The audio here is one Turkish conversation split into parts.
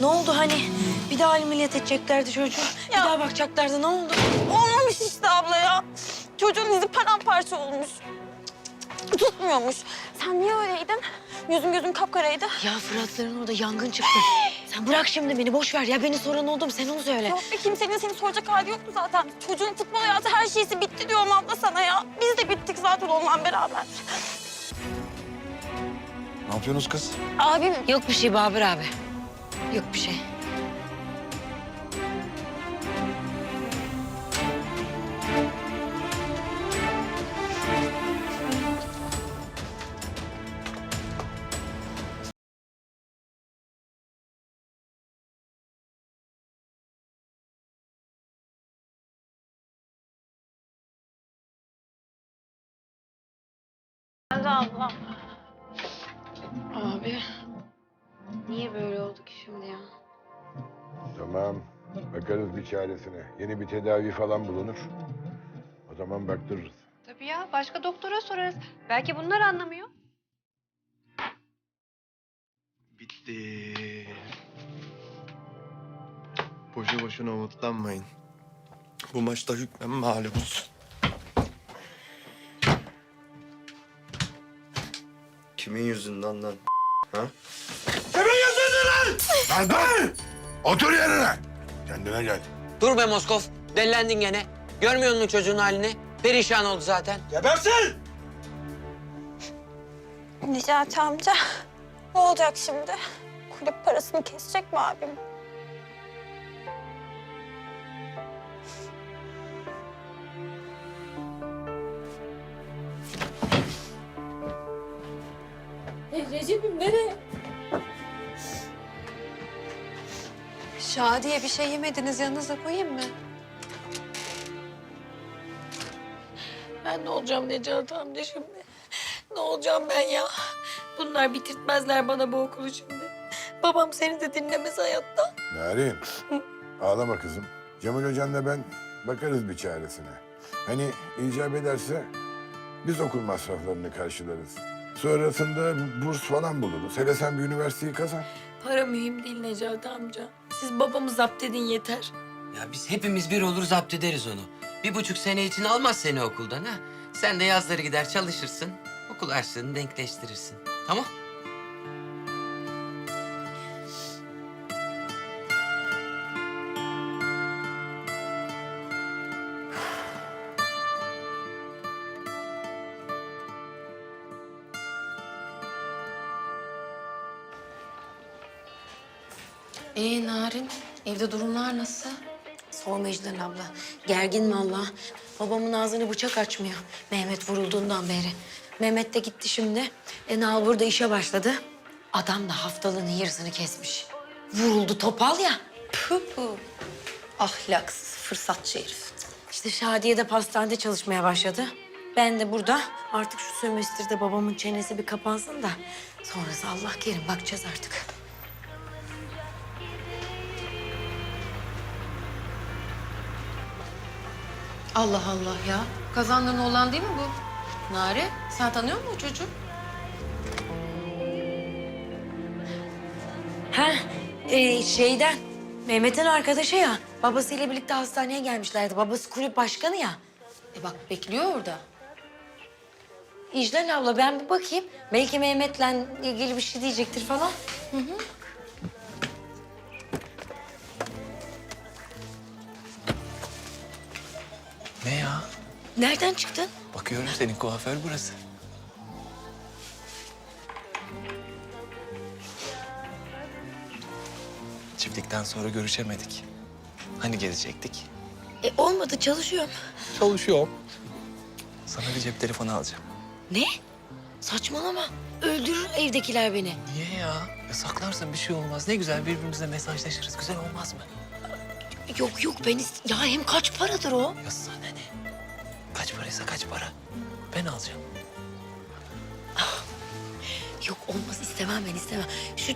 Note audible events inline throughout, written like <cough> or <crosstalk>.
Ne oldu hani? Bir daha ameliyat edeceklerdi çocuğu. Bir Ya. daha bakacaklardı. Ne oldu? Olmamış işte abla ya. Çocuğun izi paramparça olmuş. Tutmuyormuş. Sen niye öyleydin? Yüzün gözün kapkaraydı. Ya Fıratların orada yangın çıktı. Sen bırak şimdi beni boş ver. Ya beni soran oldu mu? Sen onu söyle. Yok be kimsenin seni soracak hali yoktu zaten. Çocuğun futbol hayatı her şeysi bitti diyorum abla sana ya. Biz de bittik zaten onunla beraber. Ne yapıyorsunuz kız? Abim Yok bir şey Babür abi. Yok bir şey. abla. Abi niye böyle oldu ki şimdi ya? Tamam. Bakarız bir çaresine. Yeni bir tedavi falan bulunur. O zaman baktırırız. Tabii ya başka doktora sorarız. Belki bunlar anlamıyor. Bitti. Boşu boşuna umutlanmayın. Bu maçta hükmen mağlubuz. Kimin yüzünden lan? Ha? Kimin yüzünden lan? Lan dur! Otur yerine. Kendine gel. Dur be Moskov. Dellendin gene. Görmüyor musun çocuğun halini? Perişan oldu zaten. Gebersin! Necati amca. Ne olacak şimdi? Kulüp parasını kesecek mi abim? Şadiye bir şey yemediniz yanınıza koyayım mı? Ben ne olacağım Necati amca şimdi? Ne olacağım ben ya? Bunlar bitirtmezler bana bu okulu şimdi. Babam seni de dinlemez hayatta. Narin. Ağlama kızım. Cemal Hocam'la ben bakarız bir çaresine. Hani icap ederse biz okul masraflarını karşılarız. Sonrasında burs falan buluruz. Hele sen bir üniversiteyi kazan. Para mühim değil Necati amca. Siz babamı zapt edin yeter. Ya biz hepimiz bir olur zapt ederiz onu. Bir buçuk sene için almaz seni okuldan ha. Sen de yazları gider çalışırsın. Okul harçlığını denkleştirirsin. Tamam? Ee Narin, evde durumlar nasıl? Sorma Ejder abla. Gergin valla. Babamın ağzını bıçak açmıyor. Mehmet vurulduğundan beri. Mehmet de gitti şimdi. Enal burada işe başladı. Adam da haftalığın yarısını kesmiş. Vuruldu topal ya. Pü pü. Ahlaksız, fırsatçı herif. İşte Şadiye de pastanede çalışmaya başladı. Ben de burada. Artık şu sömestirde babamın çenesi bir kapansın da. Sonrası Allah kerim bakacağız artık. Allah Allah ya. Kazandığın oğlan değil mi bu? Nare, sen tanıyor musun o çocuğu? Ha, e, şeyden. Mehmet'in arkadaşı ya. Babasıyla birlikte hastaneye gelmişlerdi. Babası kulüp başkanı ya. E bak bekliyor orada. İclal abla ben bir bakayım. Belki Mehmet'le ilgili bir şey diyecektir falan. Ne Nereden çıktın? Bakıyorum senin kuaför burası. Çiftlikten sonra görüşemedik. Hani gelecektik? E, olmadı çalışıyorum. Çalışıyorum. Sana bir cep telefonu alacağım. Ne? Saçmalama. Öldürür evdekiler beni. Niye ya? ya saklarsın bir şey olmaz. Ne güzel birbirimizle mesajlaşırız. Güzel olmaz mı? Yok yok ben ist- Ya hem kaç paradır o? Ya sana ne? Kaç paraysa kaç para. Ben alacağım. Yok olmaz istemem ben istemem. Şu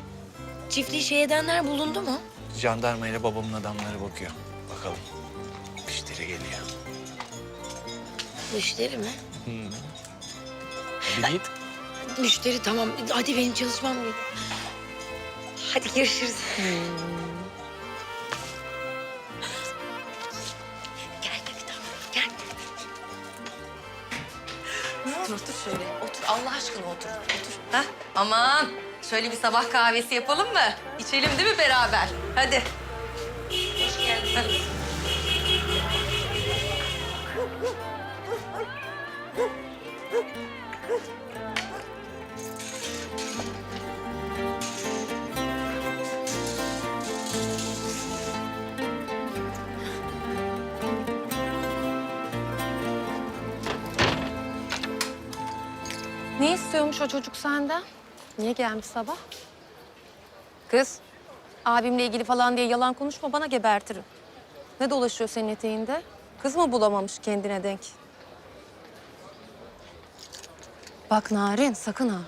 çiftliği şey edenler bulundu mu? Jandarma ile babamın adamları bakıyor. Bakalım. Müşteri geliyor. Müşteri mi? Hadi git. Müşteri tamam. Hadi benim çalışmam. Hadi görüşürüz. Otur otur şöyle. Otur Allah aşkına otur. Otur. Heh, aman. Şöyle bir sabah kahvesi yapalım mı? İçelim değil mi beraber? Hadi. Ne istiyormuş o çocuk senden? Niye gelmiş sabah? Kız, abimle ilgili falan diye yalan konuşma bana gebertirim. Ne dolaşıyor senin eteğinde? Kız mı bulamamış kendine denk? Bak Narin sakın ha.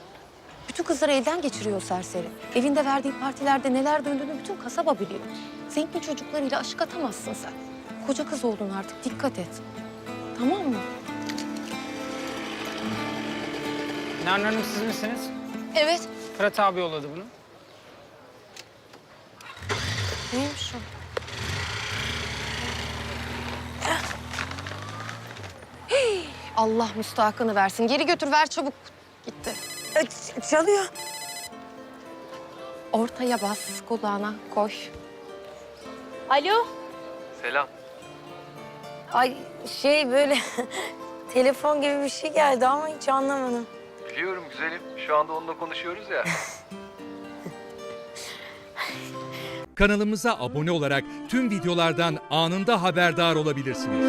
Bütün kızları elden geçiriyor serseri. Evinde verdiği partilerde neler döndüğünü bütün kasaba biliyor. Zengin çocuklarıyla aşık atamazsın sen. Koca kız oldun artık dikkat et. Tamam mı? Nermin Hanım siz misiniz? Evet. Fırat abi yolladı bunu. Neymiş o? Hey, Allah müstahakını versin. Geri götür ver çabuk. Gitti. Çalıyor. Ortaya bas kulağına koy. Alo. Selam. Ay şey böyle <laughs> telefon gibi bir şey geldi ama hiç anlamadım. Biliyorum güzelim. Şu anda onunla konuşuyoruz ya. <laughs> Kanalımıza abone olarak tüm videolardan anında haberdar olabilirsiniz.